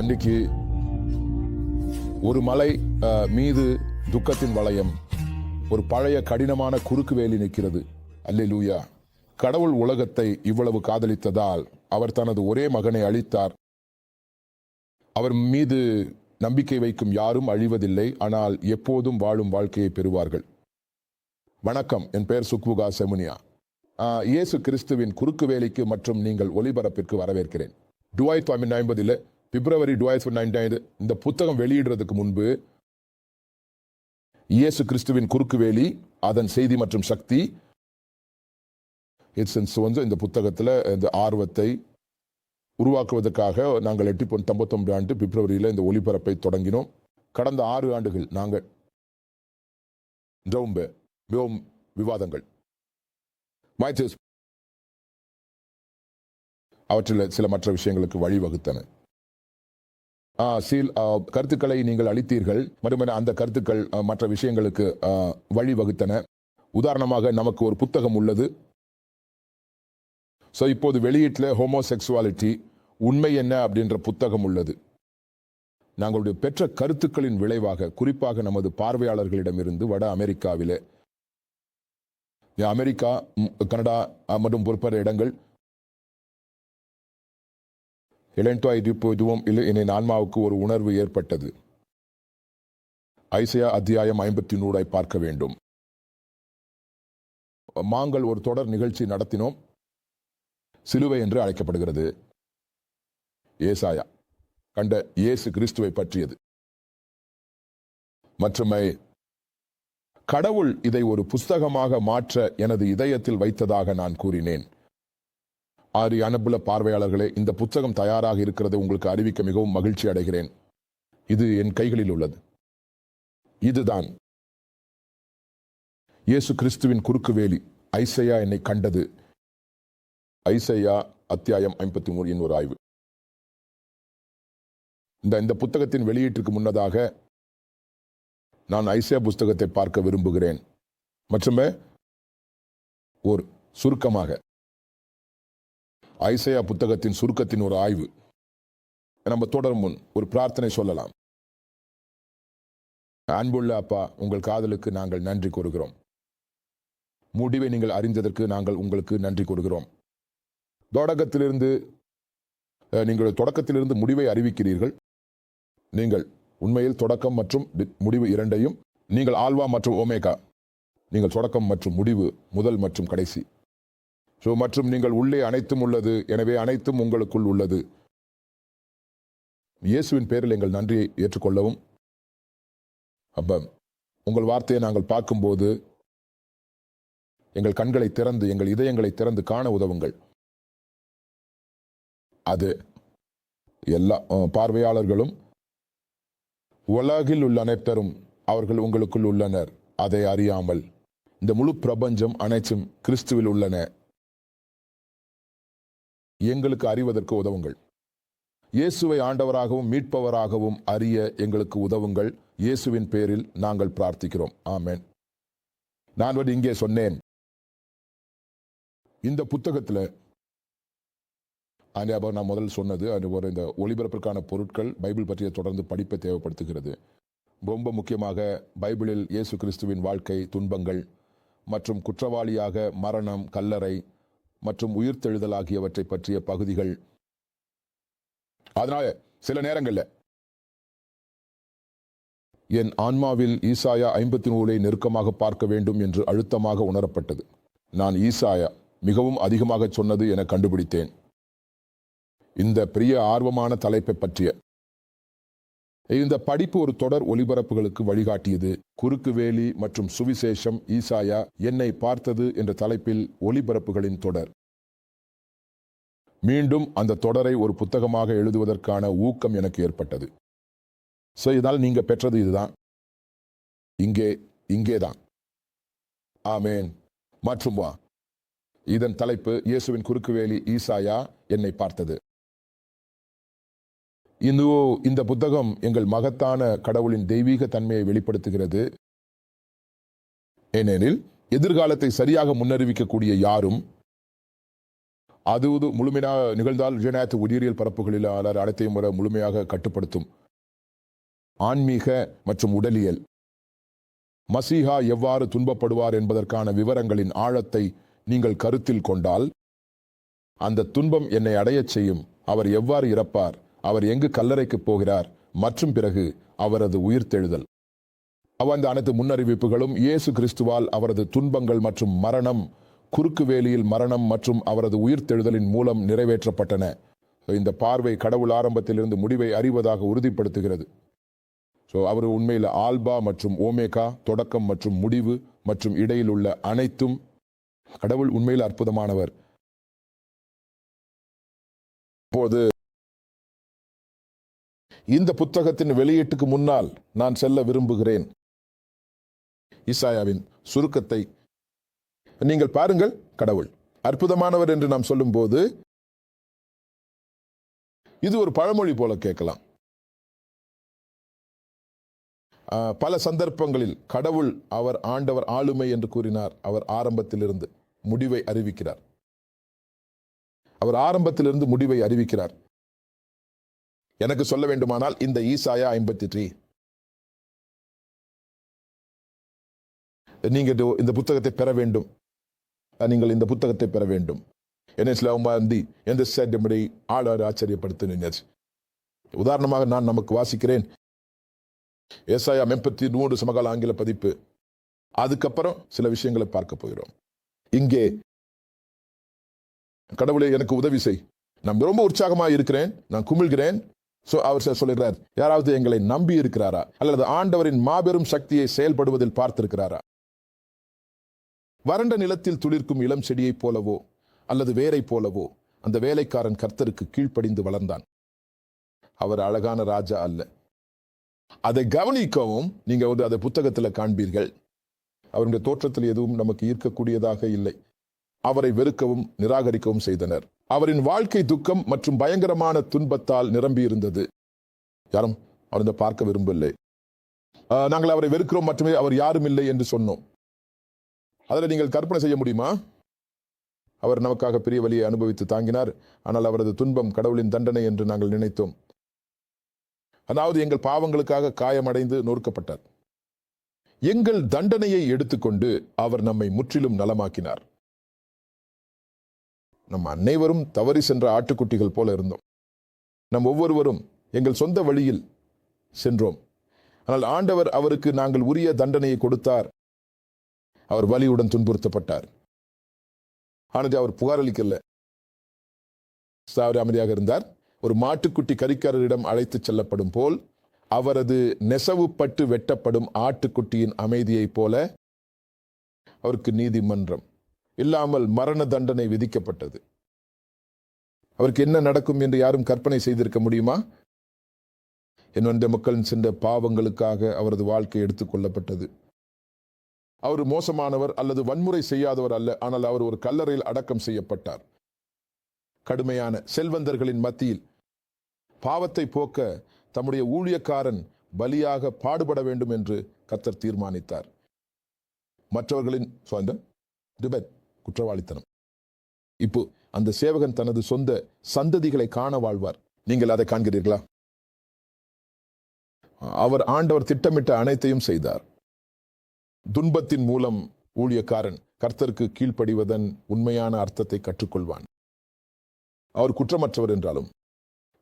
அன்றைக்கு ஒரு மலை மீது துக்கத்தின் வளையம் ஒரு பழைய கடினமான குறுக்கு வேலி நிற்கிறது. அல்லேலூயா. கடவுள் உலகத்தை இவ்வளவு காதலித்ததால் அவர் தனது ஒரே மகனை அளித்தார் அவர் மீது நம்பிக்கை வைக்கும் யாரும் அழிவதில்லை ஆனால் எப்போதும் வாழும் வாழ்க்கையை பெறுவார்கள். வணக்கம். என் பெயர் சுக்முகா செமுனியா. இயேசு கிறிஸ்துவின் குறுக்கு வேலைக்கு மற்றும் நீங்கள் ஒளிபரப்பிற்கு வரவேற்கிறேன். டுவாய் தாமின் ஐம்பதில் பிப்ரவரி டுவாய் ஐந்து இந்த புத்தகம் வெளியிடுறதுக்கு முன்பு இயேசு கிறிஸ்துவின் குறுக்குவேலி அதன் செய்தி மற்றும் சக்தி. இட்ஸ் வந்து இந்த புத்தகத்தில் இந்த ஆர்வத்தை உருவாக்குவதற்காக நாங்கள் எட்டி பொன் ஆண்டு பிப்ரவரியில் இந்த ஒளிபரப்பை தொடங்கினோம். கடந்த ஆறு ஆண்டுகள் நாங்கள் மிகவும் மிகவும் விவாதங்கள். மாய்ச்சஸ் அவற்றில் சில மற்ற விஷயங்களுக்கு வழிவகுத்தன. சீல் கருத்துக்களை நீங்கள் அளித்தீர்கள். மறுமண அந்த கருத்துக்கள் மற்ற விஷயங்களுக்கு வழிவகுத்தன. உதாரணமாக நமக்கு ஒரு புத்தகம் உள்ளது. ஸோ இப்போது வெளியீட்டில் ஹோமோசெக்சுவாலிட்டி உண்மை என்ன அப்படின்ற புத்தகம் உள்ளது. நாங்களுடைய பெற்ற கருத்துக்களின் விளைவாக குறிப்பாக நமது பார்வையாளர்களிடமிருந்து வட அமெரிக்காவிலே. அமெரிக்கா கனடா மற்றும் பொறுப்பற இடங்கள் இளந்தோ இருப்பு இதுவும் இல்லை என் ஆன்மாவுக்கு ஒரு உணர்வு ஏற்பட்டது. ஐசையா அத்தியாயம் ஐம்பத்தி நூறாய் பார்க்க வேண்டும். மாங்கள் ஒரு தொடர் நிகழ்ச்சி நடத்தினோம். சிலுவை என்று அழைக்கப்படுகிறது. ஏசாயா கண்ட இயேசு கிறிஸ்துவை பற்றியது. மற்றுமை கடவுள் இதை ஒரு புஸ்தகமாக மாற்ற எனது இதயத்தில் வைத்ததாக நான் கூறினேன். ஆறு அனுபல பார்வையாளர்களே இந்த புத்தகம் தயாராக இருக்கிறது உங்களுக்கு அறிவிக்க மிகவும் மகிழ்ச்சி அடைகிறேன். இது என் கைகளில் உள்ளது. இதுதான். இயேசு கிறிஸ்துவின் குறுக்கு வேலி ஐசையா என்னை கண்டது. ஐசையா அத்தியாயம் ஐம்பத்தி மூணின் ஒரு ஆய்வு. இந்த இந்த புத்தகத்தின் வெளியீட்டுக்கு முன்னதாக நான் ஐசையா புஸ்தகத்தை பார்க்க விரும்புகிறேன். மற்றும் ஒரு சுருக்கமாக. ஐசையா புத்தகத்தின் சுருக்கத்தின் ஒரு ஆய்வு. நம்ம தொடரும் முன் ஒரு பிரார்த்தனை சொல்லலாம். அன்புள்ள அப்பா உங்கள் காதலுக்கு நாங்கள் நன்றி கூறுகிறோம். முடிவை நீங்கள் அறிந்ததற்கு நாங்கள் உங்களுக்கு நன்றி கூறுகிறோம். தொடக்கத்திலிருந்து நீங்கள் தொடக்கத்திலிருந்து முடிவை அறிவிக்கிறீர்கள். நீங்கள் உண்மையில் தொடக்கம் மற்றும் முடிவு இரண்டையும் நீங்கள் ஆல்வா மற்றும் ஓமேகா நீங்கள் தொடக்கம் மற்றும் முடிவு முதல் மற்றும் கடைசி. ஸோ மற்றும் நீங்கள் உள்ளே அனைத்தும் உள்ளது. எனவே அனைத்தும் உங்களுக்குள் உள்ளது. இயேசுவின் பேரில் எங்கள் நன்றியை ஏற்றுக்கொள்ளவும். அப்போ உங்கள் வார்த்தையை நாங்கள் பார்க்கும்போது எங்கள் கண்களை திறந்து எங்கள் இதயங்களை திறந்து காண உதவுங்கள். அது எல்லா பார்வையாளர்களும் உலகில் உள்ள அனைத்தரும் அவர்கள் உங்களுக்குள் உள்ளனர். அதை அறியாமல். இந்த முழு பிரபஞ்சம் அனைத்தும் கிறிஸ்துவில் உள்ளன. எங்களுக்கு அறிவதற்கு உதவுங்கள். இயேசுவை ஆண்டவராகவும் மீட்பவராகவும் அறிய எங்களுக்கு உதவுங்கள். இயேசுவின் பேரில் நாங்கள் பிரார்த்திக்கிறோம். ஆமேன். நான் வந்து இங்கே சொன்னேன். இந்த புத்தகத்தில் அனுபவம் நான் முதல் சொன்னது அது ஒரு இந்த ஒளிபரப்பிற்கான பொருட்கள் பைபிள் பற்றிய தொடர்ந்து படிப்பை தேவைப்படுத்துகிறது. ரொம்ப முக்கியமாக பைபிளில் இயேசு கிறிஸ்துவின் வாழ்க்கை துன்பங்கள் மற்றும் குற்றவாளியாக மரணம் கல்லறை மற்றும் உயிர்த்தெழுதல் ஆகியவற்றை பற்றிய பகுதிகள். அதனால சில நேரங்களில் என் ஆன்மாவில் ஈசாயா ஐம்பத்தி நூலை நெருக்கமாக பார்க்க வேண்டும் என்று அழுத்தமாக உணரப்பட்டது. நான் ஈசாயா மிகவும் அதிகமாக சொன்னது என கண்டுபிடித்தேன். இந்த பெரிய ஆர்வமான தலைப்பை பற்றிய இந்த படிப்பு ஒரு தொடர் ஒலிபரப்புகளுக்கு வழிகாட்டியது. குறுக்கு வேலி மற்றும் சுவிசேஷம் ஈசாயா என்னை பார்த்தது என்ற தலைப்பில் ஒலிபரப்புகளின் தொடர். மீண்டும் அந்த தொடரை ஒரு புத்தகமாக எழுதுவதற்கான ஊக்கம் எனக்கு ஏற்பட்டது. ஸோ இதனால் நீங்கள் பெற்றது இதுதான். இங்கே இங்கே தான். ஆமேன். மற்றும் வா. இதன் தலைப்பு இயேசுவின் குறுக்குவேலி ஈசாயா என்னை பார்த்தது. இந்தோ இந்த புத்தகம் எங்கள் மகத்தான கடவுளின் தெய்வீக தன்மையை வெளிப்படுத்துகிறது. ஏனெனில் எதிர்காலத்தை சரியாக முன்னறிவிக்கக்கூடிய யாரும் அது முழுமையாக நிகழ்ந்தால் விஜயநாயத்து உயிரியல் பரப்புகளில் அனைத்தையும் வர முழுமையாக கட்டுப்படுத்தும். ஆன்மீக மற்றும் உடலியல். மசீஹா எவ்வாறு துன்பப்படுவார் என்பதற்கான விவரங்களின் ஆழத்தை நீங்கள் கருத்தில் கொண்டால் அந்த துன்பம் என்னை அடையச் செய்யும். அவர் எவ்வாறு இறப்பார்? அவர் எங்கு கல்லறைக்கு போகிறார் மற்றும் பிறகு அவரது உயிர்த்தெழுதல் அவந்த அந்த அனைத்து முன்னறிவிப்புகளும் இயேசு கிறிஸ்துவால் அவரது துன்பங்கள் மற்றும் மரணம் குறுக்கு வேலியில் மரணம் மற்றும் அவரது உயிர்த்தெழுதலின் மூலம் நிறைவேற்றப்பட்டன. இந்த பார்வை கடவுள் ஆரம்பத்திலிருந்து முடிவை அறிவதாக உறுதிப்படுத்துகிறது. ஸோ அவர் உண்மையில் ஆல்பா மற்றும் ஓமேகா தொடக்கம் மற்றும் முடிவு மற்றும் இடையில் உள்ள அனைத்தும் கடவுள் உண்மையில் அற்புதமானவர். இப்போது இந்த புத்தகத்தின் வெளியீட்டுக்கு முன்னால் நான் செல்ல விரும்புகிறேன். இசாயாவின் சுருக்கத்தை நீங்கள் பாருங்கள் கடவுள். அற்புதமானவர் என்று நாம் சொல்லும்போது இது ஒரு பழமொழி போல கேட்கலாம். ஆஹ், பல சந்தர்ப்பங்களில் கடவுள் அவர் ஆண்டவர் ஆளுமை என்று கூறினார். அவர் ஆரம்பத்திலிருந்து முடிவை அறிவிக்கிறார். அவர் ஆரம்பத்திலிருந்து முடிவை அறிவிக்கிறார். எனக்கு சொல்ல வேண்டுமானால் இந்த ஈசாயா ஐம்பத்தி த்ரீ. நீங்க இந்த புத்தகத்தை பெற வேண்டும். நீங்கள் இந்த புத்தகத்தை பெற வேண்டும். என்ன சில உமாந்தி எந்த சேட்டமுறை ஆளாறு ஆச்சரியப்படுத்தின உதாரணமாக நான் நமக்கு வாசிக்கிறேன். ஏசாயா எண்பத்தி நூறு சமகால ஆங்கில பதிப்பு. அதுக்கப்புறம் சில விஷயங்களை பார்க்க போகிறோம். இங்கே கடவுளே எனக்கு உதவி செய். நான் ரொம்ப உற்சாகமாக இருக்கிறேன். நான் குமிழ்கிறேன். சோ அவர் சொ- சொல்லுகிறார் யாராவது எங்களை நம்பி இருக்கிறாரா அல்லது ஆண்டவரின் மாபெரும் சக்தியை செயல்படுவதில் பார்த்திருக்கிறாரா? வறண்ட நிலத்தில் துளிர்க்கும் இளம் செடியைப் போலவோ அல்லது வேரைப் போலவோ அந்த வேலைக்காரன் கர்த்தருக்கு கீழ்ப்படிந்து வளர்ந்தான். அவர் அழகான ராஜா அல்ல. அதை கவனிக்கவும் நீங்க வந்து அதை புத்தகத்துல காண்பீர்கள். அவருடைய தோற்றத்தில் எதுவும் நமக்கு ஈர்க்கக்கூடியதாக இல்லை. அவரை வெறுக்கவும் நிராகரிக்கவும் செய்தனர். அவரின் வாழ்க்கை துக்கம் மற்றும் பயங்கரமான துன்பத்தால் நிரம்பியிருந்தது. யாரும் அவர் இந்த பார்க்க விரும்பவில்லை. நாங்கள் அவரை வெறுக்கிறோம் மட்டுமே அவர் யாரும் இல்லை என்று சொன்னோம். அதில் நீங்கள் கற்பனை செய்ய முடியுமா? அவர் நமக்காக பெரிய வழியை அனுபவித்து தாங்கினார். ஆனால் அவரது துன்பம் கடவுளின் தண்டனை என்று நாங்கள் நினைத்தோம். அதாவது எங்கள் பாவங்களுக்காக காயமடைந்து நொறுக்கப்பட்டார். எங்கள் தண்டனையை எடுத்துக்கொண்டு அவர் நம்மை முற்றிலும் நலமாக்கினார். நம் அனைவரும் தவறி சென்ற ஆட்டுக்குட்டிகள் போல இருந்தோம். நம் ஒவ்வொருவரும் எங்கள் சொந்த வழியில் சென்றோம். ஆனால் ஆண்டவர் அவருக்கு நாங்கள் உரிய தண்டனையை கொடுத்தார். அவர் வலியுடன் துன்புறுத்தப்பட்டார். ஆனால் அவர் புகாரளிக்கல. அமைதியாக இருந்தார். ஒரு மாட்டுக்குட்டி கறிக்காரரிடம் அழைத்துச் செல்லப்படும் போல் அவரது நெசவுப்பட்டு வெட்டப்படும் ஆட்டுக்குட்டியின் அமைதியைப் போல அவருக்கு நீதிமன்றம். இல்லாமல் மரண தண்டனை விதிக்கப்பட்டது. அவருக்கு என்ன நடக்கும் என்று யாரும் கற்பனை செய்திருக்க முடியுமா? என் மக்களின் சென்ற பாவங்களுக்காக அவரது வாழ்க்கை எடுத்துக்கொள்ளப்பட்டது அவர் மோசமானவர் அல்லது வன்முறை செய்யாதவர் அல்ல ஆனால் அவர் ஒரு கல்லறையில் அடக்கம் செய்யப்பட்டார். கடுமையான செல்வந்தர்களின் மத்தியில் பாவத்தை போக்க தம்முடைய ஊழியக்காரன் பலியாக பாடுபட வேண்டும் என்று கத்தர் தீர்மானித்தார். மற்றவர்களின் சொந்த டிபெட் குற்றவாளித்தனம். இப்போ அந்த சேவகன் தனது சொந்த சந்ததிகளை காண வாழ்வார். நீங்கள் அதை காண்கிறீர்களா? அவர் ஆண்டவர் திட்டமிட்ட அனைத்தையும் செய்தார். துன்பத்தின் மூலம் ஊழியக்காரன் கர்த்தருக்கு கீழ்ப்படிவதன் உண்மையான அர்த்தத்தை கற்றுக்கொள்வான். அவர் குற்றமற்றவர் என்றாலும்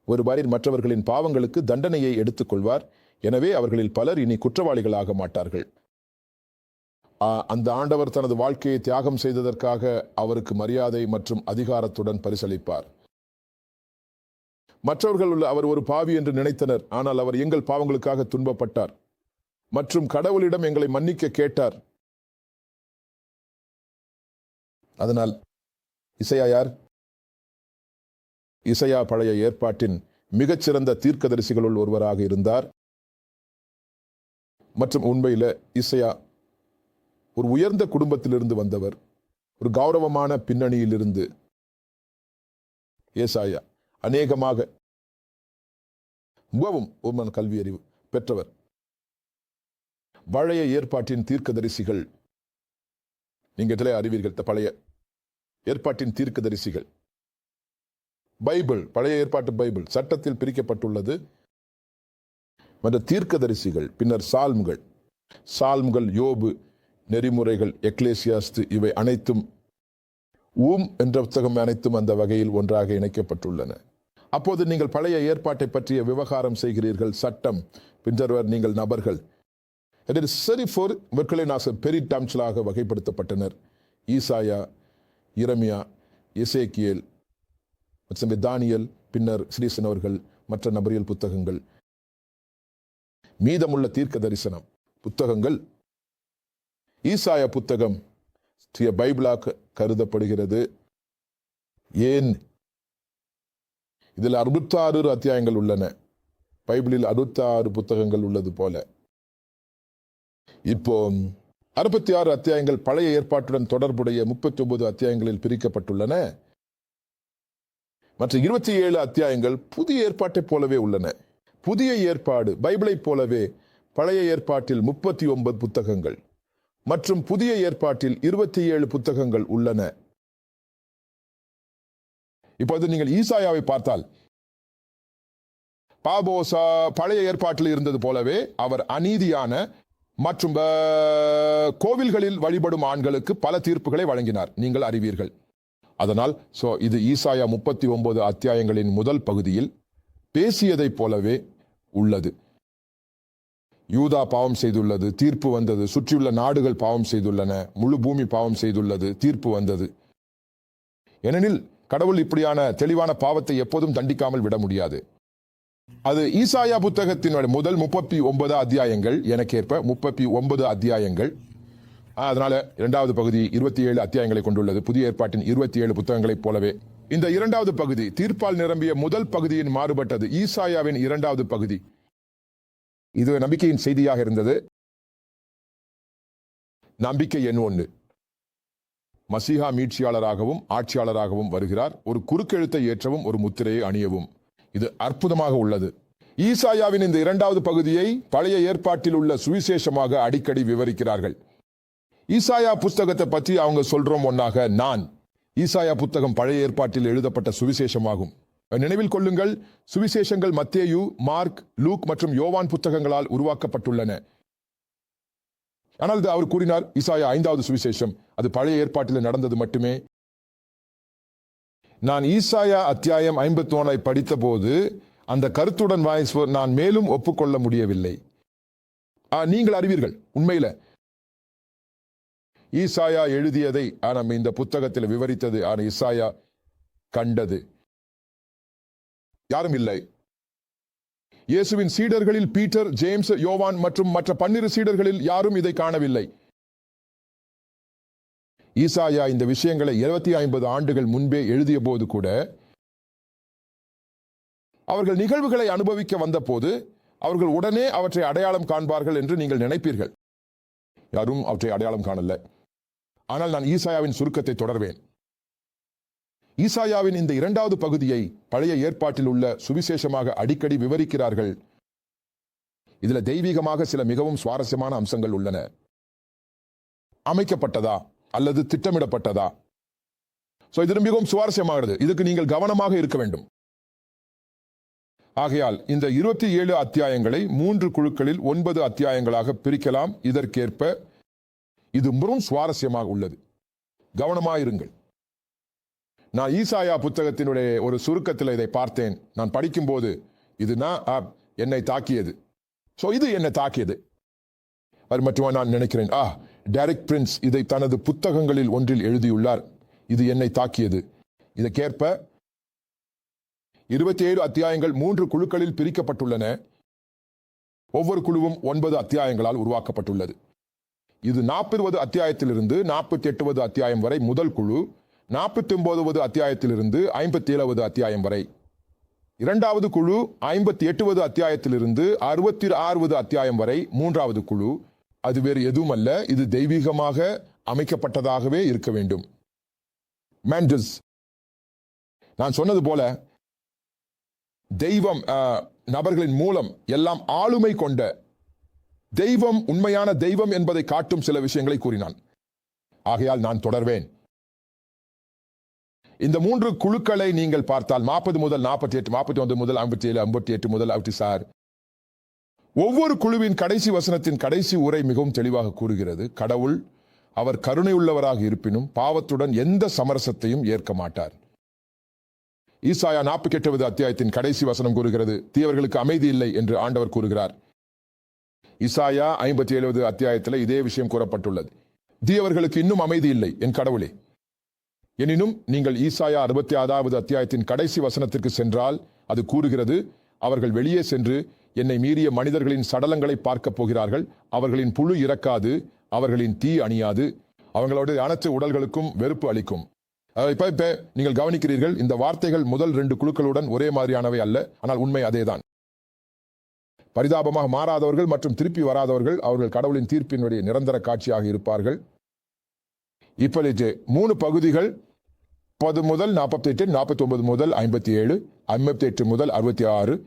ஒருவரின் மற்றவர்களின் பாவங்களுக்கு தண்டனையை எடுத்துக்கொள்வார். எனவே அவர்களில் பலர் இனி குற்றவாளிகளாக மாட்டார்கள். அந்த ஆண்டவர் தனது வாழ்க்கையை தியாகம் செய்ததற்காக அவருக்கு மரியாதை மற்றும் அதிகாரத்துடன் பரிசளிப்பார். மற்றவர்கள் உள்ள அவர் ஒரு பாவி என்று நினைத்தனர் ஆனால் அவர் எங்கள் பாவங்களுக்காக துன்பப்பட்டார் மற்றும் கடவுளிடம் எங்களை மன்னிக்க கேட்டார். அதனால் இசையா யார்? இசையா பழைய ஏற்பாட்டின் மிகச்சிறந்த தீர்க்கதரிசிகளுள் ஒருவராக இருந்தார். மற்றும் உண்மையில் இசையா ஒரு உயர்ந்த குடும்பத்திலிருந்து வந்தவர் ஒரு கௌரவமான பின்னணியிலிருந்து. ஏசாயா அநேகமாக மிகவும் உமன் கல்வி அறிவு பெற்றவர். பழைய ஏற்பாட்டின் தீர்க்கதரிசிகள். நீங்கள் அறிவீர்கள் பழைய ஏற்பாட்டின் தீர்க்கதரிசிகள். பைபிள் பழைய ஏற்பாட்டு பைபிள் சட்டத்தில் பிரிக்கப்பட்டுள்ளது. மற்ற தீர்க்கதரிசிகள் பின்னர் சால்ம்கள். சால்ம்கள் யோபு நெறிமுறைகள் எக்லேசியாஸ்து இவை அனைத்தும் ஊம் என்ற புத்தகம் அனைத்தும் அந்த வகையில் ஒன்றாக இணைக்கப்பட்டுள்ளன. அப்போது நீங்கள் பழைய ஏற்பாட்டை பற்றிய விவகாரம் செய்கிறீர்கள். சட்டம். பின்றவர் நீங்கள் நபர்கள். It is சரி for இவர்களை நான் பெரிய வகைப்படுத்தப்பட்டனர். ஈசாயா இரமியா இசேக்கியல் மற்றும் தானியல் பின்னர் ஸ்ரீசன் அவர்கள் மற்ற நபரியல் புத்தகங்கள். மீதமுள்ள தீர்க்க தரிசனம் புத்தகங்கள் ஈசாய புத்தகம் ஸ்ரீ பைபிளாக கருதப்படுகிறது. ஏன்? இதில் அறுபத்தாறு அத்தியாயங்கள் உள்ளன. பைபிளில் அறுபத்தாறு புத்தகங்கள் உள்ளது போல. இப்போ அறுபத்தி ஆறு அத்தியாயங்கள் பழைய ஏற்பாட்டுடன் தொடர்புடைய முப்பத்தி ஒன்பது அத்தியாயங்களில் பிரிக்கப்பட்டுள்ளன. மற்ற இருபத்தி ஏழு அத்தியாயங்கள் புதிய ஏற்பாட்டைப் போலவே உள்ளன. புதிய ஏற்பாடு பைபிளைப் போலவே பழைய ஏற்பாட்டில் முப்பத்தி ஒன்பது புத்தகங்கள். மற்றும் புதிய ஏற்பாட்டில் இருபத்தி ஏழு புத்தகங்கள் உள்ளன. இப்போது நீங்கள் ஈசாயாவை பார்த்தால் பாபோசா பழைய ஏற்பாட்டில் இருந்தது போலவே அவர் அநீதியான மற்றும் கோவில்களில் வழிபடும் ஆண்களுக்கு பல தீர்ப்புகளை வழங்கினார். நீங்கள் அறிவீர்கள். அதனால் ஸோ இது ஈசாயா முப்பத்தி ஒன்பது அத்தியாயங்களின் முதல் பகுதியில் பேசியதைப் போலவே உள்ளது. யூதா பாவம் செய்துள்ளது தீர்ப்பு வந்தது சுற்றியுள்ள நாடுகள் பாவம் செய்துள்ளன முழு பூமி பாவம் செய்துள்ளது தீர்ப்பு வந்தது. ஏனெனில் கடவுள் இப்படியான தெளிவான பாவத்தை எப்போதும் தண்டிக்காமல் விட முடியாது. அது ஈசாயா புத்தகத்தினுடைய முதல் முப்பத்தி ஒன்பது அத்தியாயங்கள் எனக்கேற்ப முப்பத்தி ஒன்பது அத்தியாயங்கள். அதனால இரண்டாவது பகுதி இருபத்தி ஏழு அத்தியாயங்களை கொண்டுள்ளது. புதிய ஏற்பாட்டின் இருபத்தி ஏழு புத்தகங்களைப் போலவே. இந்த இரண்டாவது பகுதி தீர்ப்பால் நிரம்பிய முதல் பகுதியின் மாறுபட்டது ஈசாயாவின் இரண்டாவது பகுதி. இது நம்பிக்கையின் செய்தியாக இருந்தது. நம்பிக்கை எண் ஒன்று. மசீஹா மீட்சியாளராகவும் ஆட்சியாளராகவும் வருகிறார். ஒரு குறுக்கெழுத்தை ஏற்றவும் ஒரு முத்திரையை அணியவும். இது அற்புதமாக உள்ளது. ஈசாயாவின் இந்த இரண்டாவது பகுதியை பழைய ஏற்பாட்டில் உள்ள சுவிசேஷமாக அடிக்கடி விவரிக்கிறார்கள். ஈசாயா புஸ்தகத்தை பற்றி அவங்க சொல்றோம் ஒன்னாக நான். ஈசாயா புத்தகம் பழைய ஏற்பாட்டில் எழுதப்பட்ட சுவிசேஷமாகும். நினைவில் கொள்ளுங்கள் சுவிசேஷங்கள் மத்தேயு மார்க் லூக் மற்றும் யோவான் புத்தகங்களால் உருவாக்கப்பட்டுள்ளன. ஆனால் அவர் கூறினார் இசாயா ஐந்தாவது சுவிசேஷம். அது பழைய ஏற்பாட்டில் நடந்தது மட்டுமே. நான் ஈசாயா அத்தியாயம் ஐம்பத்தி ஒன்றை படித்த போது அந்த கருத்துடன் வாய்ஸ் நான் மேலும் ஒப்புக்கொள்ள முடியவில்லை. ஆ, நீங்கள் அறிவீர்கள் உண்மையில. ஈசாயா எழுதியதை நம்ம இந்த புத்தகத்தில் விவரித்தது ஆனால் இசாயா கண்டது. யாரும் இல்லை. இயேசுவின் சீடர்களில் பீட்டர் ஜேம்ஸ் யோவான் மற்றும் மற்ற பன்னிரு சீடர்களில் யாரும் இதை காணவில்லை. ஈசாயா இந்த விஷயங்களை இருபத்தி ஐம்பது ஆண்டுகள் முன்பே எழுதிய போது கூட அவர்கள் நிகழ்வுகளை அனுபவிக்க வந்தபோது அவர்கள் உடனே அவற்றை அடையாளம் காண்பார்கள் என்று நீங்கள் நினைப்பீர்கள். யாரும் அவற்றை அடையாளம் காணல. ஆனால் நான் ஈசாயாவின் சுருக்கத்தை தொடர்வேன். ஈசாயாவின் இந்த இரண்டாவது பகுதியை பழைய ஏற்பாட்டில் உள்ள சுவிசேஷமாக அடிக்கடி விவரிக்கிறார்கள். இதுல தெய்வீகமாக சில மிகவும் சுவாரஸ்யமான அம்சங்கள் உள்ளன. அமைக்கப்பட்டதா அல்லது திட்டமிடப்பட்டதா? சோ இது மிகவும் சுவாரஸ்யமாகிறது இதுக்கு நீங்கள் கவனமாக இருக்க வேண்டும். ஆகையால் இந்த இருபத்தி ஏழு அத்தியாயங்களை மூன்று குழுக்களில் ஒன்பது அத்தியாயங்களாக பிரிக்கலாம். இதற்கேற்ப இது மிகவும் சுவாரஸ்யமாக உள்ளது. கவனமாயிருங்கள். நான் ஈசாயா புத்தகத்தினுடைய ஒரு சுருக்கத்தில் இதை பார்த்தேன். நான் படிக்கும்போது இது நான் ஆ, என்னை தாக்கியது. ஸோ இது என்னை தாக்கியது. அது மட்டுமா நான் நினைக்கிறேன். ஆ டேரக்ட் பிரின்ஸ் இதை தனது புத்தகங்களில் ஒன்றில் எழுதியுள்ளார். இது என்னை தாக்கியது. இதற்கேற்ப இருபத்தி ஏழு அத்தியாயங்கள் மூன்று குழுக்களில் பிரிக்கப்பட்டுள்ளன. ஒவ்வொரு குழுவும் ஒன்பது அத்தியாயங்களால் உருவாக்கப்பட்டுள்ளது. இது நாற்பது அத்தியாயத்திலிருந்து நாற்பத்தி எட்டுவது அத்தியாயம் வரை முதல் குழு. நாற்பத்தி ஒன்பதாவது அத்தியாயத்திலிருந்து ஐம்பத்தி ஏழாவது அத்தியாயம் வரை. இரண்டாவது குழு ஐம்பத்தி எட்டுவது அத்தியாயத்திலிருந்து அறுபத்தி ஆறுவது அத்தியாயம் வரை மூன்றாவது குழு. அது வேறு எதுவும் அல்ல இது தெய்வீகமாக அமைக்கப்பட்டதாகவே இருக்க வேண்டும். மேண்டஸ் நான் சொன்னது போல தெய்வம் நபர்களின் மூலம் எல்லாம் ஆளுமை கொண்ட தெய்வம் உண்மையான தெய்வம் என்பதை காட்டும் சில விஷயங்களை கூறினான். ஆகையால் நான் தொடர்வேன். இந்த மூன்று குழுக்களை நீங்கள் பார்த்தால் நாற்பது முதல் நாற்பத்தி எட்டு நாற்பத்தி ஒன்பது முதல் ஐம்பத்தி ஏழு ஐம்பத்தி எட்டு முதல் ஐம்பத்தி சார் ஒவ்வொரு குழுவின் கடைசி வசனத்தின் கடைசி உரை மிகவும் தெளிவாக கூறுகிறது. கடவுள் அவர் கருணை உள்ளவராக இருப்பினும் பாவத்துடன் எந்த சமரசத்தையும் ஏற்க மாட்டார். ஈசாயா நாற்பத்தி எட்டாவது அத்தியாயத்தின் கடைசி வசனம் கூறுகிறது தீயவர்களுக்கு அமைதி இல்லை என்று ஆண்டவர் கூறுகிறார். இசாயா ஐம்பத்தி ஏழாவது அத்தியாயத்தில் இதே விஷயம் கூறப்பட்டுள்ளது. தீயவர்களுக்கு இன்னும் அமைதி இல்லை என் கடவுளே. எனினும் நீங்கள் ஈசாயா அறுபத்தி ஆறாவது அத்தியாயத்தின் கடைசி வசனத்திற்கு சென்றால் அது கூறுகிறது அவர்கள் வெளியே சென்று என்னை மீறிய மனிதர்களின் சடலங்களை பார்க்க போகிறார்கள். அவர்களின் புழு இறக்காது அவர்களின் தீ அணியாது. அவங்களுடைய அனைத்து உடல்களுக்கும் வெறுப்பு அளிக்கும். இப்போ இப்போ நீங்கள் கவனிக்கிறீர்கள் இந்த வார்த்தைகள் முதல் ரெண்டு குழுக்களுடன் ஒரே மாதிரியானவை அல்ல ஆனால் உண்மை அதேதான். பரிதாபமாக மாறாதவர்கள் மற்றும் திருப்பி வராதவர்கள் அவர்கள் கடவுளின் தீர்ப்பினுடைய நிரந்தர காட்சியாக இருப்பார்கள். இப்பொழுது மூணு பகுதிகள் முப்பது முதல் நாற்பத்தி எட்டு நாற்பத்தி ஒன்பது முதல் ஐம்பத்தி ஏழு ஐம்பத்தி எட்டு முதல் அறுபத்தி ஆறு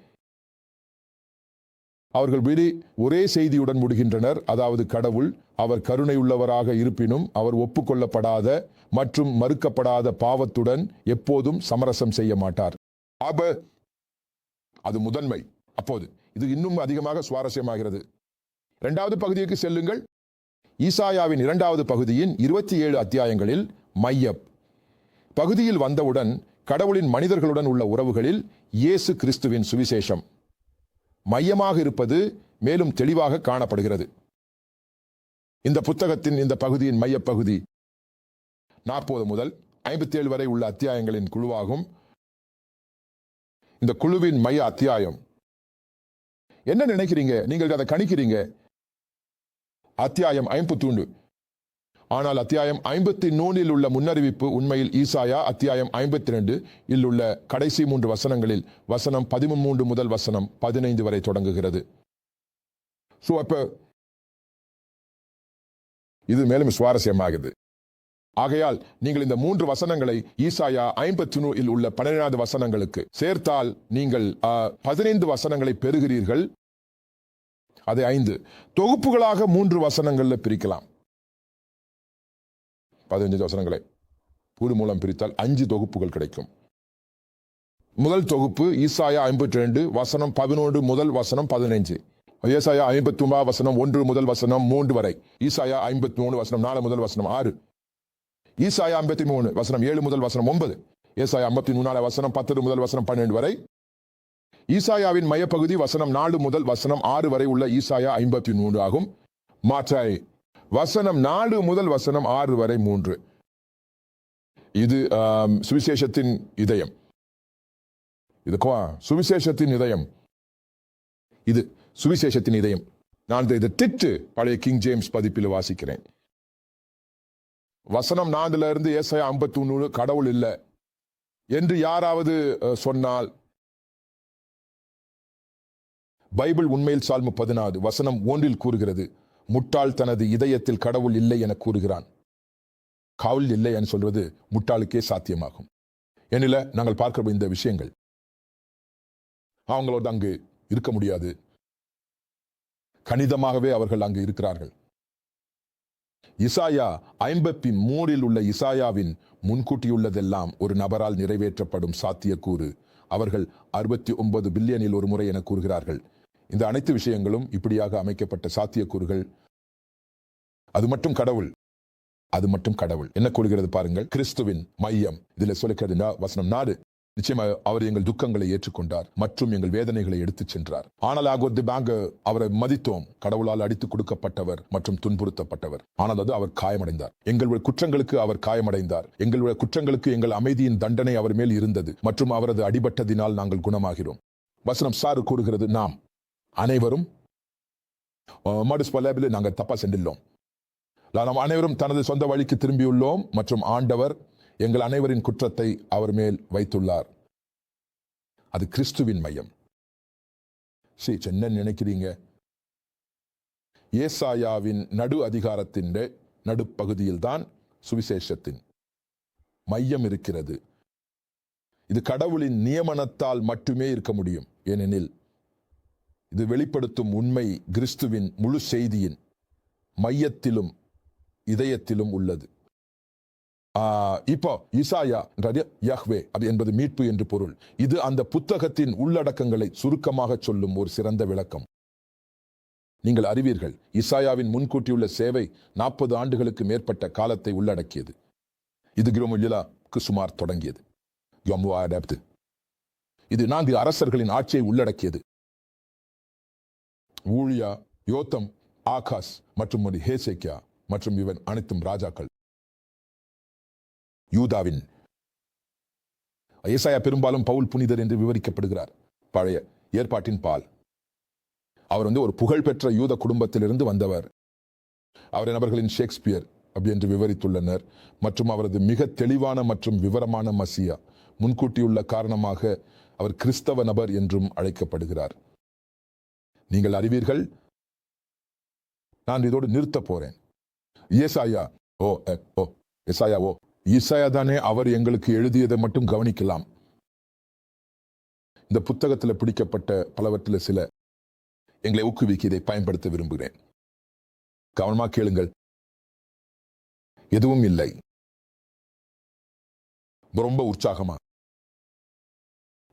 அவர்கள் விதி ஒரே செய்தியுடன் முடிகின்றனர். அதாவது கடவுள் அவர் கருணை உள்ளவராக இருப்பினும் அவர் ஒப்புக்கொள்ளப்படாத மற்றும் மறுக்கப்படாத பாவத்துடன் எப்போதும் சமரசம் செய்ய மாட்டார். ஆப அது முதன்மை. அப்போது இது இன்னும் அதிகமாக சுவாரஸ்யமாகிறது. இரண்டாவது பகுதிக்கு செல்லுங்கள். ஈசாயாவின் இரண்டாவது பகுதியின் இருபத்தி ஏழு அத்தியாயங்களில் மையப் பகுதியில் வந்தவுடன் கடவுளின் மனிதர்களுடன் உள்ள உறவுகளில் இயேசு கிறிஸ்துவின் சுவிசேஷம். மையமாக இருப்பது மேலும் தெளிவாக காணப்படுகிறது. இந்த புத்தகத்தின் இந்த பகுதியின் மையப்பகுதி நாற்பது முதல் ஐம்பத்தி ஏழு வரை உள்ள அத்தியாயங்களின் குழுவாகும். இந்த குழுவின் மைய அத்தியாயம். என்ன நினைக்கிறீங்க? நீங்கள் அதை கணிக்கிறீங்க? அத்தியாயம் ஐம்பத்தூண்டு ஆனால் அத்தியாயம் ஐம்பத்தி நூலில் உள்ள முன்னறிவிப்பு உண்மையில் ஈசாயா அத்தியாயம் ஐம்பத்தி ரெண்டு இல் உள்ள கடைசி மூன்று வசனங்களில் வசனம் பதிமூன்று முதல் வசனம் பதினைந்து வரை தொடங்குகிறது. ஸோ அப்போ இது மேலும் சுவாரஸ்யமாகுது. ஆகையால் நீங்கள் இந்த மூன்று வசனங்களை ஈசாயா ஐம்பத்தி நூலில் உள்ள பன்னிரண்டாவது வசனங்களுக்கு சேர்த்தால் நீங்கள் பதினைந்து வசனங்களை பெறுகிறீர்கள். அதை ஐந்து தொகுப்புகளாக மூன்று வசனங்களில் பிரிக்கலாம். பதினஞ்சு வசனங்களை. கூறு மூலம் பிரித்தால் அஞ்சு தொகுப்புகள் கிடைக்கும். முதல் தொகுப்பு ஈசாயா ஐம்பத்தி ரெண்டு வசனம் பதினொன்று முதல் வசனம் பதினைஞ்சு ஏசாயா ஐம்பத்தி ஒன்பது வசனம் ஒன்று முதல் வசனம் மூன்று வரை. ஈசாயா ஐம்பத்தி மூணு வசனம் நாலு முதல் வசனம் ஆறு. ஈசாயா ஐம்பத்தி மூணு வசனம் ஏழு முதல் வசனம் ஒன்பது. ஏசாயா ஐம்பத்தி மூணாவது வசனம் பத்து முதல் வசனம் பன்னெண்டு வரை. ஈசாயாவின் மையப்பகுதி வசனம் நாலு முதல் வசனம் ஆறு வரை உள்ள ஈசாயா ஐம்பத்தி மூன்று ஆகும். மாற்றாய் வசனம் நாலு முதல் வசனம் ஆறு வரை மூன்று. இது சுவிசேஷத்தின் இதயம். இது சுவிசேஷத்தின் இதயம். இது சுவிசேஷத்தின் இதயம். நான் இதை திட்டு பழைய கிங் ஜேம்ஸ் பதிப்பில் வாசிக்கிறேன். வசனம் நான்குல இருந்து ஏசாயா ஐம்பத்தி ஒன்று கடவுள் இல்லை. என்று யாராவது சொன்னால் பைபிள் உண்மையில் சால்மு பதினாறு வசனம் ஒன்றில் கூறுகிறது. முட்டாள் தனது இதயத்தில் கடவுள் இல்லை என கூறுகிறான். காவல் இல்லை என்று சொல்வது முட்டாளுக்கே சாத்தியமாகும். எனில நாங்கள் பார்க்கிற இந்த விஷயங்கள். அவங்களோட அங்கு இருக்க முடியாது. கணிதமாகவே அவர்கள் அங்கு இருக்கிறார்கள். இசாயா ஐம்பத்தி மூரில் உள்ள இசாயாவின் முன்கூட்டியுள்ளதெல்லாம் ஒரு நபரால் நிறைவேற்றப்படும் சாத்தியக்கூறு. அவர்கள் அறுபத்தி ஒன்பது பில்லியனில் ஒரு முறை என கூறுகிறார்கள். இந்த அனைத்து விஷயங்களும் இப்படியாக அமைக்கப்பட்ட சாத்தியக்கூறுகள். அது மட்டும் கடவுள். அது மட்டும் கடவுள். என்ன கூறுகிறது பாருங்கள். கிறிஸ்துவின் மையம். இதில் சொல்லிக்கிறது வசனம் நாடு நிச்சயமாக அவர் எங்கள் துக்கங்களை ஏற்றுக்கொண்டார் மற்றும் எங்கள் வேதனைகளை எடுத்துச் சென்றார். ஆனால் ஆகுவது பேங்க அவரை மதித்தோம். கடவுளால் அடித்து கொடுக்கப்பட்டவர் மற்றும் துன்புறுத்தப்பட்டவர். ஆனால் அது அவர் காயமடைந்தார். எங்களுடைய குற்றங்களுக்கு அவர் காயமடைந்தார். எங்களுடைய குற்றங்களுக்கு எங்கள் அமைதியின் தண்டனை அவர் மேல் இருந்தது மற்றும் அவரது அடிபட்டதினால் நாங்கள் குணமாகிறோம். வசனம் சாறு கூறுகிறது. நாம் அனைவரும் மடுஸ் பலேபில் நாங்கள் தப்பாக சென்றுள்ளோம் நாம் அனைவரும் தனது சொந்த வழிக்கு திரும்பியுள்ளோம் மற்றும் ஆண்டவர் எங்கள் அனைவரின் குற்றத்தை அவர் மேல் வைத்துள்ளார். அது கிறிஸ்துவின் மையம். சரி என்ன நினைக்கிறீங்க? ஏசாயாவின் நடு அதிகாரத்தின் நடுப்பகுதியில் தான் சுவிசேஷத்தின் மையம் இருக்கிறது. இது கடவுளின் நியமனத்தால் மட்டுமே இருக்க முடியும். ஏனெனில் இது வெளிப்படுத்தும் உண்மை கிறிஸ்துவின் முழு செய்தியின் மையத்திலும் இதயத்திலும் உள்ளது. ஆஹ், இப்போ இசாயா யஹ்வே அது என்பது மீட்பு என்று பொருள். இது அந்த புத்தகத்தின் உள்ளடக்கங்களை சுருக்கமாக சொல்லும் ஒரு சிறந்த விளக்கம். நீங்கள் அறிவீர்கள் இசாயாவின் முன்கூட்டியுள்ள சேவை நாற்பது ஆண்டுகளுக்கு மேற்பட்ட காலத்தை உள்ளடக்கியது. இது கிரோமுல்லாக்கு சுமார் தொடங்கியது. இது நான்கு அரசர்களின் ஆட்சியை உள்ளடக்கியது. ஊழியா யோத்தம் ஆகாஸ் மற்றும் ஒரு ஹேசேக்கியா மற்றும் இவன் அனைத்தும் ராஜாக்கள். யூதாவின் ஏசாயா பெரும்பாலும் பவுல் புனிதர் என்று விவரிக்கப்படுகிறார். பழைய ஏற்பாட்டின் பால். அவர் வந்து ஒரு புகழ்பெற்ற யூத குடும்பத்திலிருந்து வந்தவர். அவரின் நபர்களின் ஷேக்ஸ்பியர் அப்படி என்று விவரித்துள்ளனர். மற்றும் அவரது மிக தெளிவான மற்றும் விவரமான மசியா முன்கூட்டியுள்ள காரணமாக அவர் கிறிஸ்தவ நபர் என்றும் அழைக்கப்படுகிறார். நீங்கள் அறிவீர்கள்? நான் இதோடு நிறுத்த போறேன். ஏசாயா ஓ ஓ எசாயா ஓ ஈசாயா தானே அவர் எங்களுக்கு எழுதியதை மட்டும் கவனிக்கலாம். இந்த புத்தகத்தில் பிடிக்கப்பட்ட பலவற்றில் சில எங்களை ஊக்குவிக்க இதை பயன்படுத்த விரும்புகிறேன். கவனமா கேளுங்கள். எதுவும் இல்லை. ரொம்ப உற்சாகமா.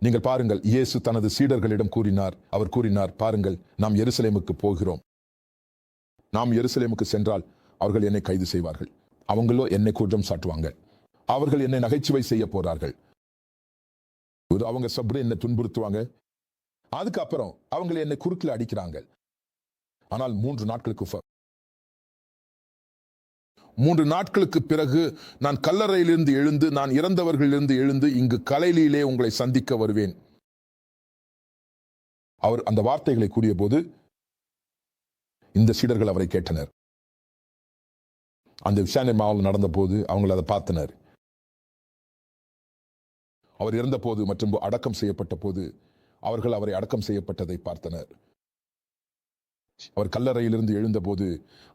நீங்கள் பாருங்கள் இயேசு தனது சீடர்களிடம் கூறினார். அவர் கூறினார் பாருங்கள் நாம் எருசலேமுக்கு போகிறோம். நாம் எருசலேமுக்கு சென்றால் அவர்கள் என்னை கைது செய்வார்கள். அவங்களோ என்னை குற்றம் சாட்டுவாங்க. அவர்கள் என்னை நகைச்சுவை செய்ய போறார்கள். அவங்க சப்டு என்னை துன்புறுத்துவாங்க. அதுக்கப்புறம் அவங்களை என்னை குறுக்கில் அடிக்கிறாங்க. ஆனால் மூன்று நாட்களுக்கு மூன்று நாட்களுக்கு பிறகு நான் கல்லறையிலிருந்து எழுந்து நான் இறந்தவர்களிலிருந்து எழுந்து இங்கு கலையிலே உங்களை சந்திக்க வருவேன். அவர் அந்த வார்த்தைகளை கூறிய போது இந்த சீடர்கள் அவரை கேட்டனர். அந்த விசாரணை மாவல் நடந்த போது அவங்கள் அதை பார்த்தனர். அவர் இறந்தபோது மற்றும் அடக்கம் செய்யப்பட்ட போது அவர்கள் அவரை அடக்கம் செய்யப்பட்டதை பார்த்தனர். அவர் கல்லறையிலிருந்து எழுந்தபோது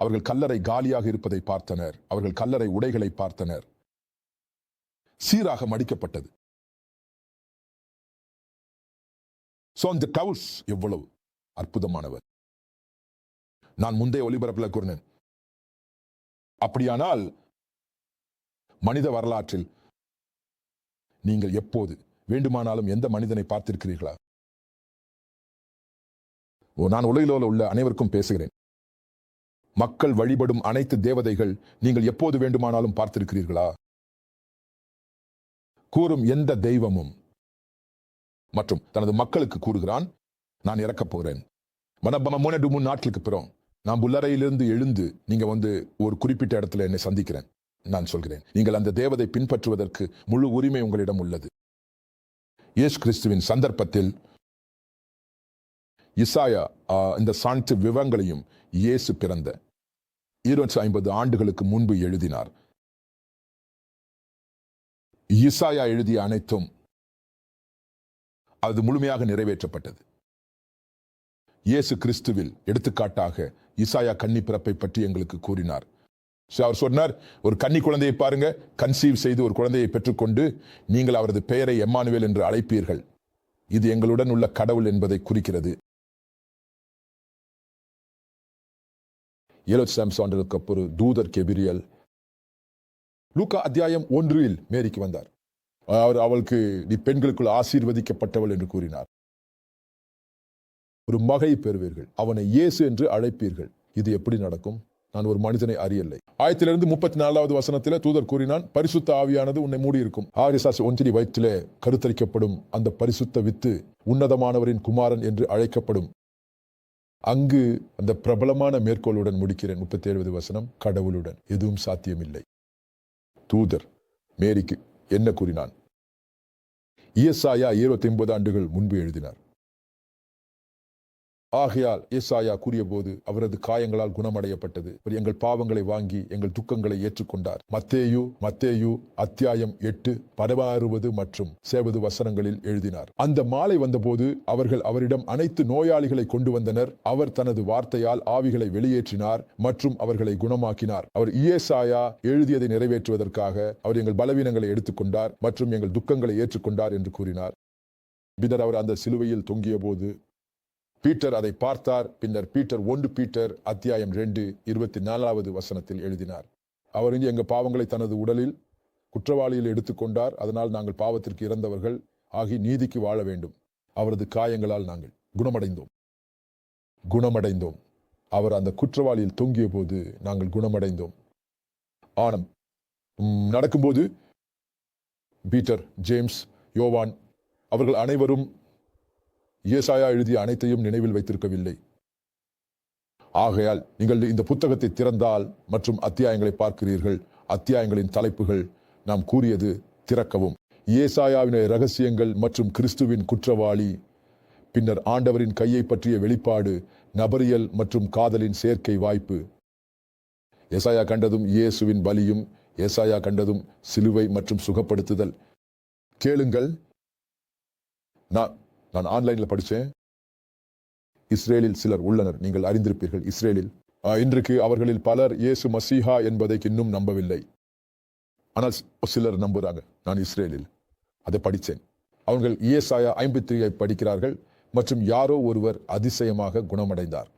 அவர்கள் கல்லறை காலியாக இருப்பதை பார்த்தனர். அவர்கள் கல்லறை உடைகளை பார்த்தனர். சீராக மடிக்கப்பட்டது. சோ அந்த டவுல்ஸ் எவ்வளவு அற்புதமானவர். நான் முந்தைய ஒலிபரப்பில் கூறினேன். அப்படியானால் மனித வரலாற்றில் நீங்கள் எப்போது வேண்டுமானாலும் எந்த மனிதனை பார்த்திருக்கிறீர்களா? நான் உலகிலோல உள்ள அனைவருக்கும் பேசுகிறேன். மக்கள் வழிபடும் அனைத்து தேவதைகள் நீங்கள் எப்போது வேண்டுமானாலும் பார்த்திருக்கிறீர்களா? கூறும் எந்த தெய்வமும்? மற்றும் தனது மக்களுக்கு கூறுகிறான் நான் இறக்கப் போகிறேன். மனப்பம மூணு மூணு நாட்களுக்கு பிறகு நான் புல்லறையிலிருந்து எழுந்து நீங்க வந்து ஒரு குறிப்பிட்ட இடத்துல என்னை சந்திக்கிறேன். நான் சொல்கிறேன் நீங்கள் அந்த தேவதை பின்பற்றுவதற்கு முழு உரிமை உங்களிடம் உள்ளது. இயேசு கிறிஸ்துவின் சந்தர்ப்பத்தில் இசாயா இந்த சான்று விவரங்களையும் இயேசு பிறந்த. இருநூற்றி ஐம்பது ஆண்டுகளுக்கு முன்பு எழுதினார். இசாயா எழுதிய அனைத்தும் அது முழுமையாக நிறைவேற்றப்பட்டது. இயேசு கிறிஸ்துவில் எடுத்துக்காட்டாக இசாயா கன்னி பிறப்பை பற்றி எங்களுக்கு கூறினார். அவர் சொன்னார் ஒரு கன்னி குழந்தையை பாருங்க கன்சீவ் செய்து ஒரு குழந்தையை பெற்றுக்கொண்டு நீங்கள் அவரது பெயரை எம்மானுவேல் என்று அழைப்பீர்கள். இது எங்களுடன் உள்ள கடவுள் என்பதை குறிக்கிறது. ஏலோத் சாம்சாண்டருக்கு அப்புறம் தூதர் கெபிரியல். லூக்கா அத்தியாயம் ஒன்றில் மேரிக்கு வந்தார். அவர் அவளுக்கு நீ பெண்களுக்குள் ஆசீர்வதிக்கப்பட்டவள் என்று கூறினார். ஒரு மகை பெறுவீர்கள் அவனை இயேசு என்று அழைப்பீர்கள். இது எப்படி நடக்கும்? நான் ஒரு மனிதனை அறியலை. ஆயத்திலிருந்து முப்பத்தி நாலாவது வசனத்தில் தூதர் கூறினான் பரிசுத்த ஆவியானது உன்னை மூடி இருக்கும் ஆரிசாஸ் ஒன்றினி வயிற்றிலே கருத்தரிக்கப்படும் அந்த பரிசுத்த வித்து உன்னதமானவரின் குமாரன் என்று அழைக்கப்படும். அங்கு அந்த பிரபலமான மேற்கோளுடன் முடிக்கிறேன் முப்பத்தி எழுபது வசனம் கடவுளுடன். எதுவும் சாத்தியமில்லை. தூதர் மேரிக்கு என்ன கூறினான்? இயசாயா இருபத்தி ஒன்பது ஆண்டுகள் முன்பு எழுதினார். ஆகையால் ஏசாயா கூறியபோது அவரது காயங்களால் குணமடையப்பட்டது. அவர் எங்கள் பாவங்களை வாங்கி எங்கள் துக்கங்களை ஏற்றுக்கொண்டார். மத்தேயு மத்தேயு அத்தியாயம் எட்டு பரவாறுவது மற்றும் சேவது வசனங்களில் எழுதினார். அந்த மாலை வந்தபோது அவர்கள் அவரிடம் அனைத்து நோயாளிகளை கொண்டு வந்தனர். அவர் தனது வார்த்தையால் ஆவிகளை வெளியேற்றினார் மற்றும் அவர்களை குணமாக்கினார். அவர் இயேசாயா எழுதியதை நிறைவேற்றுவதற்காக அவர் எங்கள் பலவீனங்களை எடுத்துக்கொண்டார் மற்றும் எங்கள் துக்கங்களை ஏற்றுக்கொண்டார் என்று கூறினார். பின்னர் அவர் அந்த சிலுவையில் தொங்கிய போது பீட்டர் அதை பார்த்தார். பின்னர் பீட்டர் ஒன்று பீட்டர் அத்தியாயம் ரெண்டு இருபத்தி நாலாவது வசனத்தில் எழுதினார். அவர் இங்கே எங்கள் பாவங்களை தனது உடலில் குற்றவாளியில் எடுத்துக்கொண்டார் அதனால் நாங்கள் பாவத்திற்கு இறந்தவர்கள் ஆகி நீதிக்கு வாழ வேண்டும். அவரது காயங்களால் நாங்கள் குணமடைந்தோம். குணமடைந்தோம். அவர் அந்த குற்றவாளியில் தொங்கிய போது நாங்கள் குணமடைந்தோம். ஆனம் நடக்கும்போது பீட்டர் ஜேம்ஸ் யோவான் அவர்கள் அனைவரும் ஏசாயா எழுதிய அனைத்தையும் நினைவில் வைத்திருக்கவில்லை. ஆகையால் நீங்கள் இந்த புத்தகத்தை திறந்தால் மற்றும் அத்தியாயங்களை பார்க்கிறீர்கள். அத்தியாயங்களின் தலைப்புகள் நாம் கூறியது திறக்கவும். ஏசாயாவின் ரகசியங்கள் மற்றும் கிறிஸ்துவின் குற்றவாளி பின்னர் ஆண்டவரின் கையை பற்றிய வெளிப்பாடு நபரியல் மற்றும் காதலின் சேர்க்கை வாய்ப்பு. ஏசாயா கண்டதும் இயேசுவின் பலியும் ஏசாயா கண்டதும் சிலுவை மற்றும் சுகப்படுத்துதல். கேளுங்கள். நான் நான் ஆன்லைனில் படித்தேன் இஸ்ரேலில் சிலர் உள்ளனர். நீங்கள் அறிந்திருப்பீர்கள் இஸ்ரேலில். இன்றைக்கு அவர்களில் பலர் இயேசு மசீஹா என்பதை இன்னும் நம்பவில்லை. ஆனால் சிலர் நம்புகிறாங்க நான் இஸ்ரேலில். அதை படித்தேன் அவர்கள் இயேசாயா ஐம்பத்தி படிக்கிறார்கள். மற்றும் யாரோ ஒருவர் அதிசயமாக குணமடைந்தார்.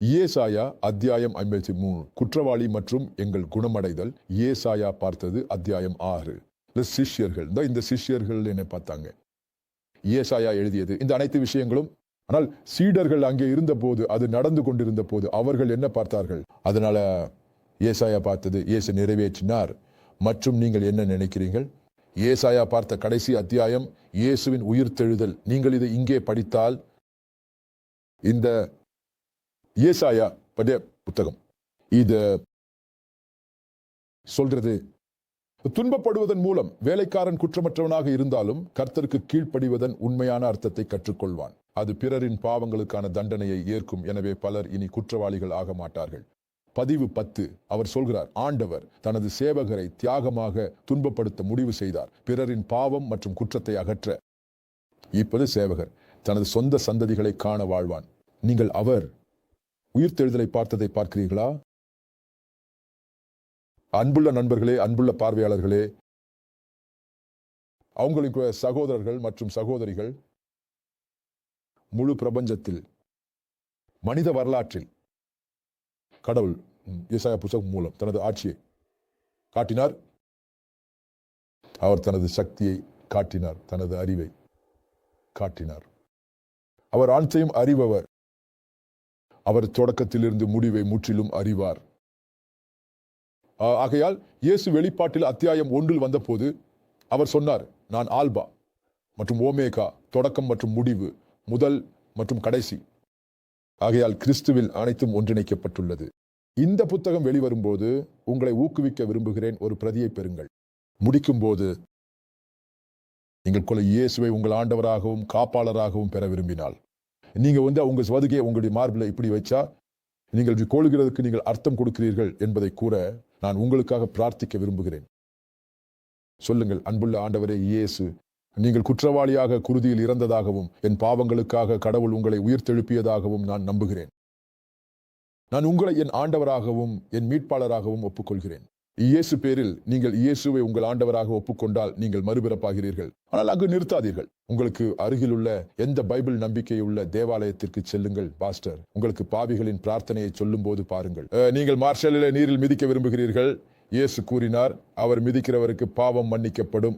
இயேசாயா அத்தியாயம் ஐம்பத்தி மூணு. குற்றவாளி மற்றும் எங்கள் குணமடைதல். இயேசாயா பார்த்தது அத்தியாயம் ஆறு. சிஷ்யர்கள் தான் இந்த சிஷ்யர்கள் என்னை பார்த்தாங்க. இயேசாயா எழுதியது. இந்த அனைத்து விஷயங்களும் ஆனால் சீடர்கள் அங்கே இருந்தபோது அது நடந்து கொண்டிருந்த போது அவர்கள் என்ன பார்த்தார்கள்? அதனால ஏசாயா பார்த்தது இயேசு நிறைவேற்றினார். மற்றும் நீங்கள் என்ன நினைக்கிறீர்கள்? ஏசாயா பார்த்த கடைசி அத்தியாயம் இயேசுவின் உயிர்த்தெழுதல். நீங்கள் இதை இங்கே படித்தால் இந்த ஏசாயா பற்றிய புத்தகம். இது சொல்றது துன்பப்படுவதன் மூலம் வேலைக்காரன் குற்றமற்றவனாக இருந்தாலும் கர்த்தருக்கு கீழ்ப்படிவதன் உண்மையான அர்த்தத்தை கற்றுக்கொள்வான். அது பிறரின் பாவங்களுக்கான தண்டனையை ஏற்கும். எனவே பலர் இனி குற்றவாளிகள் ஆக மாட்டார்கள். பதிவு பத்து. அவர் சொல்கிறார் ஆண்டவர் தனது சேவகரை தியாகமாக துன்பப்படுத்த முடிவு செய்தார். பிறரின் பாவம் மற்றும் குற்றத்தை அகற்ற. இப்போது சேவகர் தனது சொந்த சந்ததிகளை காண வாழ்வான். நீங்கள் அவர் உயிர்த்தெழுதலை பார்த்ததை பார்க்கிறீர்களா? அன்புள்ள நண்பர்களே அன்புள்ள பார்வையாளர்களே அவங்களுக்கு சகோதரர்கள் மற்றும் சகோதரிகள் முழு பிரபஞ்சத்தில் மனித வரலாற்றில் கடவுள் இசாய புஸ்தகம் மூலம் தனது ஆட்சியை காட்டினார். அவர் தனது சக்தியை காட்டினார் தனது அறிவை காட்டினார். அவர் அனைத்தையும் அறிபவர். அவர் தொடக்கத்திலிருந்து முடிவை முற்றிலும் அறிவார். ஆகையால் இயேசு வெளிப்பாட்டில் அத்தியாயம் ஒன்றில் வந்தபோது அவர் சொன்னார் நான் ஆல்பா மற்றும் ஓமேகா தொடக்கம் மற்றும் முடிவு முதல் மற்றும் கடைசி. ஆகையால் கிறிஸ்துவில் அனைத்தும் ஒன்றிணைக்கப்பட்டுள்ளது. இந்த புத்தகம் வெளிவரும்போது உங்களை ஊக்குவிக்க விரும்புகிறேன். ஒரு பிரதியை பெறுங்கள். முடிக்கும்போது நீங்கள் கொலை இயேசுவை உங்கள் ஆண்டவராகவும் காப்பாளராகவும் பெற விரும்பினால் நீங்கள் வந்து அவங்க சவதுகையை உங்களுடைய மார்பில் இப்படி வச்சா நீங்கள் இப்படி கோழுகிறதுக்கு நீங்கள் அர்த்தம் கொடுக்கிறீர்கள் என்பதை கூற நான் உங்களுக்காக பிரார்த்திக்க விரும்புகிறேன். சொல்லுங்கள் அன்புள்ள ஆண்டவரே இயேசு நீங்கள் குற்றவாளியாக குருதியில் இறந்ததாகவும் என் பாவங்களுக்காக கடவுள் உங்களை உயிர்த்தெழுப்பியதாகவும் நான் நம்புகிறேன். நான் உங்களை என் ஆண்டவராகவும் என் மீட்பாளராகவும் ஒப்புக்கொள்கிறேன். இயேசு பேரில் நீங்கள் இயேசுவை உங்கள் ஆண்டவராக ஒப்புக்கொண்டால் நீங்கள் மறுபிறப்பாகிறீர்கள். ஆனால் அங்கு நிறுத்தாதீர்கள். உங்களுக்கு அருகிலுள்ள எந்த பைபிள் நம்பிக்கையுள்ள தேவாலயத்திற்கு செல்லுங்கள் பாஸ்டர். உங்களுக்கு பாவிகளின் பிரார்த்தனையை சொல்லும்போது பாருங்கள். நீங்கள் மார்ஷலில் நீரில் மிதிக்க விரும்புகிறீர்கள். இயேசு கூறினார் அவர் மிதிக்கிறவருக்கு பாவம் மன்னிக்கப்படும்.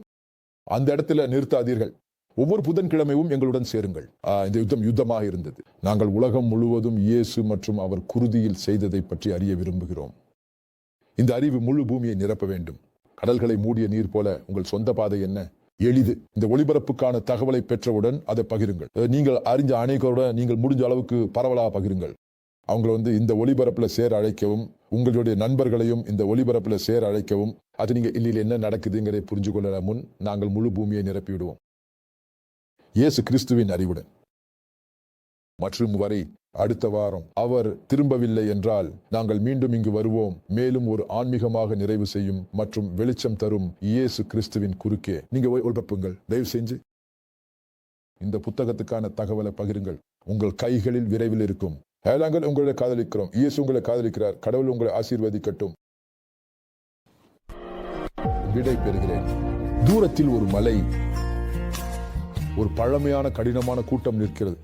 அந்த இடத்துல நிறுத்தாதீர்கள். ஒவ்வொரு புதன்கிழமையும் எங்களுடன் சேருங்கள். இந்த யுத்தம் யுத்தமாக இருந்தது. நாங்கள் உலகம் முழுவதும் இயேசு மற்றும் அவர் குருதியில் செய்ததை பற்றி அறிய விரும்புகிறோம். இந்த அறிவு முழு பூமியை நிரப்ப வேண்டும். கடல்களை மூடிய நீர் போல உங்கள் சொந்த பாதை என்ன? எளிது. இந்த ஒளிபரப்புக்கான தகவலை பெற்றவுடன் அதை பகிருங்கள். நீங்கள் அறிஞ்ச அனைவரோட நீங்கள் முடிஞ்ச அளவுக்கு பரவலாக பகிருங்கள். அவங்களை வந்து இந்த ஒளிபரப்பில் சேர அழைக்கவும் உங்களுடைய நண்பர்களையும் இந்த ஒளிபரப்பில் சேர அழைக்கவும் அது நீங்கள் இல்லையில் என்ன நடக்குதுங்கிறதை புரிஞ்சு கொள்ள முன் நாங்கள் முழு பூமியை நிரப்பிவிடுவோம். இயேசு கிறிஸ்துவின் அறிவுடன். மற்றும் வரை அடுத்த வாரம் அவர் திரும்பவில்லை என்றால் நாங்கள் மீண்டும் இங்கு வருவோம். மேலும் ஒரு ஆன்மீகமாக நிறைவு செய்யும் மற்றும் வெளிச்சம் தரும் இயேசு கிறிஸ்துவின் குறுக்கே. நீங்க ஒழுப்புங்கள் தயவு செஞ்சு இந்த புத்தகத்துக்கான தகவலை பகிருங்கள். உங்கள் கைகளில் விரைவில் இருக்கும். நாங்கள் உங்களை காதலிக்கிறோம். இயேசு உங்களை காதலிக்கிறார். கடவுள் உங்களை ஆசீர்வதிக்கட்டும். விடை பெறுகிறேன். தூரத்தில் ஒரு மலை ஒரு பழமையான கடினமான கூட்டம் நிற்கிறது.